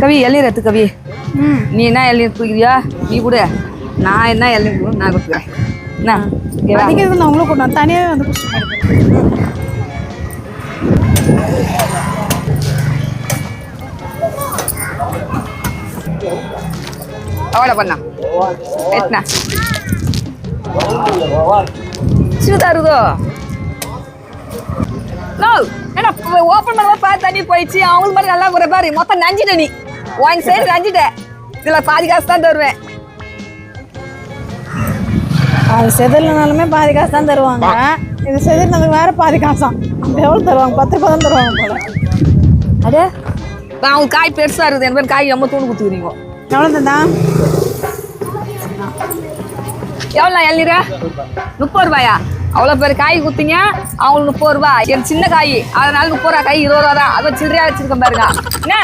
கவி எடுத்து கவி. நீ என்ன இளநீர் குடிக்கிறியா நீ கொடு. நான் என்ன இளநீர் குடு நான் கொடுத்துக்கிறேன். என்ன? ஓகேவா நான் கொண்டு வந்து தனியாகவே வந்து அவ்வளோ பண்ணா. சின்னதா இருக்குதோ நோ ஏன்னா ஓப்பன் பண்ணும்போது பார்த்து தண்ணி போயிடுச்சு. அவங்களுக்கு மாதிரி நல்லா போகிற பாரு. மொத்தம் நஞ்சிட்ட நீ. ஒன் சைடு நஞ்சிட்டேன் இதில் பாதி காசு தான் தருவேன். அது செதில்னாலுமே பாதி காசு தான் தருவாங்க. இது செதில்னதுக்கு வேற பாதி காசாம் அப்போ எவ்வளோ தருவாங்க? பத்து ரூபா தான் தருவாங்க போல. அடே. நான் அவங்க காய் பெருசாக இருக்குது. என் பேர் காய் ரொம்ப தூண்டு கொடுத்துக்கிறீங்க எவ்வளோ தந்தா? எவ்வளோ இளநீரா முப்பது ரூபாயா? அவ்வளோ பேர் காய் குத்திங்க அவங்களுக்கு முப்பது ரூபா என் சின்ன காய். அதனால முப்பது ரூபா காய் இருபது ரூபா தான். அதை சில்லறையாக வச்சிருக்கேன் பாருங்க. என்ன?